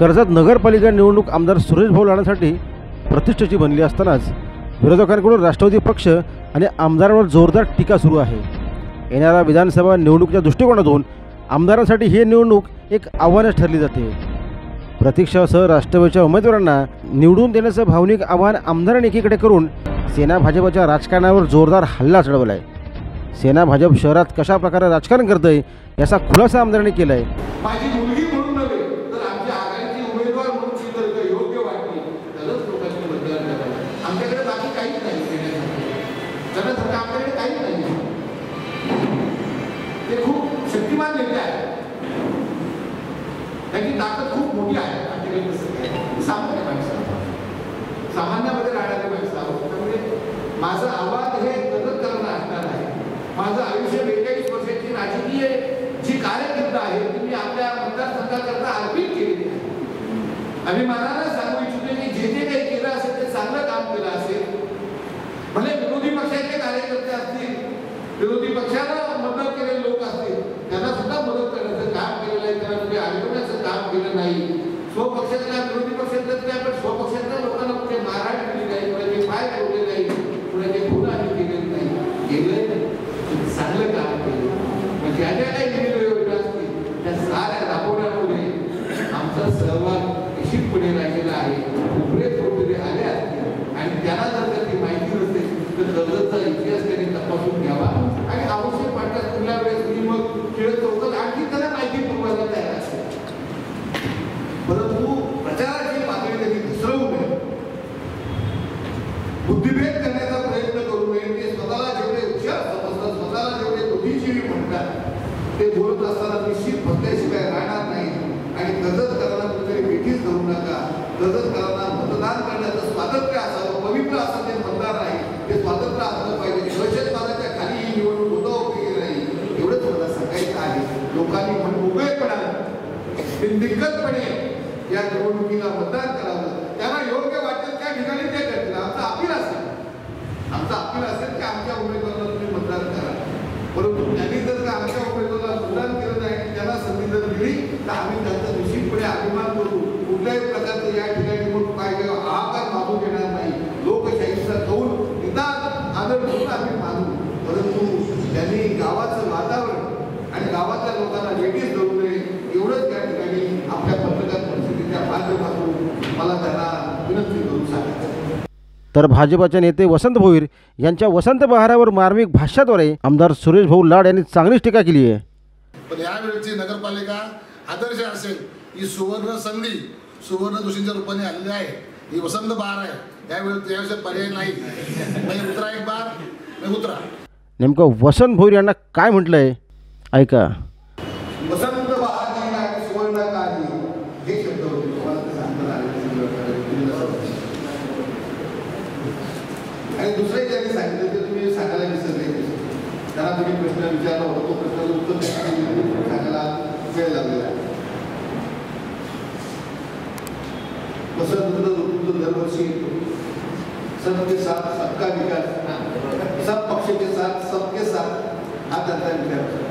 कर्जत नगरपालिका निवडणूक आमदार सुरेश भाऊ लाडांसाठी प्रतिष्ठेची बनली असतानाच विरोधकांकडून राष्ट्रवादी पक्ष आणि आमदारांवर जोरदार टीका सुरू आहे. येणाऱ्या विधानसभा निवडणुकीच्या दृष्टिकोनातून आमदारांसाठी ही निवडणूक एक आव्हानच ठरली जाते. प्रतीक्षासह राष्ट्रवादीच्या उमेदवारांना निवडून देण्याचं भावनिक आव्हान आमदारांनी एकीकडे करून सेना भाजपच्या राजकारणावर जोरदार हल्ला चढवला आहे सेना भाजप शहरात कशा प्रकारे राजकारण करतंय याचा खुलासा आमदारांनी केला आहे माझी मुलगी म्हणून नव्हे तर आमच्या आघाडीची उमेदवार म्हणून ती जर का योग्य वाटली तरच लोकांनी मतदान करावं आमच्याकडे बाकी काहीच नाही आपल्याकडे करण्यासारखं काहीच नाही. ते खूप शक्तिमान नेते आहेत. त्यांची ताकद खूप मोठी आहे. आमच्याकडे सामान्य माणसं. सामान्यामध्ये राहणारे माणसं आहोत. त्यामुळे माझं आवाज हे मदत करणं असणार आहे माझं आयुष्य बेचाळीस वर्षाची राजकीय जी कार्यकिर्द आहे ती मी आपल्या मतदारसंघाकरता अर्पित केलेली आहे. अभिमानानं सांगू इच्छितो की जे जे काही केलं असेल ते चांगलं काम केलं असेल भले विरोधी पक्षाचे कार्यकर्ते असतील विरोधी पक्षाला मदत केलेले लोक असतील त्यांना सुद्धा मदत करण्याचं काम केलेलं आहे. त्यांना कुठे अडवण्याचं काम केलं नाही. स्वपक्षातल्या विरोधी पक्षातलं काय पण स्वपक्षातल्या लोकांना कुठे मारहाण केली नाही कुणाचे पाय ठेवले नाही कुणाचे खून आम्ही केलेले नाही. केलंय नाही. चांगलं काम केलं. मग ज्या ज्या काही विविध योजना असतील त्या साऱ्या राबवण्यामध्ये आमचा सहभाग निश्चितपणे राहिलेला आहे उपरे कुठेतरी आले असतील आणि त्यांना जर का ती माहिती नसेल तर कर्जतचा इतिहास त्यांनी तपासून घ्यावा आणि आवश्यक वाटतात पुढल्या वेळेस मी मग खेळ चौकत आणखी त्यांना माहिती पुरवायला तयार असेल परंतु प्रचाराची पातळी त्यांनी घसरवू नये. बुद्धिभेद करण्याचा प्रयत्न करू नये. ते स्वतःला जेवढे हुशार समजतात स्वतःला जेवढे बुद्धिजीवी म्हणतात ते बोलत असताना निश्चित फसल्याशिवाय राहणार नाही. आणि कर्जतकरांना कुठेतरी वेठीच धरू नका. कर्जतकरांना मतदान करण्याचं स्वातंत्र्य असावं पवित्र असं ते मतदार नाही. ते स्वातंत्र्य असलं पाहिजे. दहशतवादाच्या खाली ही निवडणूक होता उपयोगी नाही. एवढंच मला सांगायचं आहे. लोकांनी म्हण मोकळेपणा बिनदिक्कतपणे या निवडणुकीला मतदान करावं. त्यांना योग्य वाटेल त्या ठिकाणी ते करतील. आमचा अपील असेल. आमचा अपील असेल की आमच्या उमेदवाराला तुम्ही मतदान करा. परंतु त्यांनी जर का आमच्या उमेदवाराला मतदान केलं नाही त्यांना संधी जर दिली तर आम्ही त्यांचा निश्चितपणे अभिमान करू. कुठल्याही प्रकारचं या ठिकाणी निवडणूक काय आकार मागू देणार नाही. लोकशाहीचा कौल निदान आदर म्हणून आम्ही मानू परंतु त्यांनी गावाचं वातावरण आणि गावातल्या लोकांना लेडीज धरू नये एवढंच त्या ठिकाणी आपल्या पत्रकार परिषदेच्या माध्यमातून मला त्यांना विनंती करून सांगायचं तर भाजपाचे नेते वसंत भोईर यांच्या वसंत बहारावर मार्मिक भाष्याद्वारे आमदार सुरेश भाऊ लाड यांनी चांगलीच टीका केली आहे. पण यावेळची नगरपालिका आदर्श असेल ही सुवर्ण संधी सुवर्ण दोषींच्या रूपाने आलेली आहे. ही वसंत बहार आहे. यावेळी त्याविषयी पर्याय नाही. नाही उतरा एक बार. नाही उतरा. नेमकं वसंत भोईर यांना काय म्हटलंय? ऐका. आणि दुसरं एक त्यांनी सांगितलं ते तुम्ही सांगायला विसरले त्यांना तुम्ही प्रश्न विचारला होता तो प्रश्नाचं उत्तर त्यांनी सांगायला वेळ लागलेला आहे. दरवर्षी सबके साथ, सबका विकास. सब पक्ष के साथ, सबके साथ हा त्यांचा विचार असतो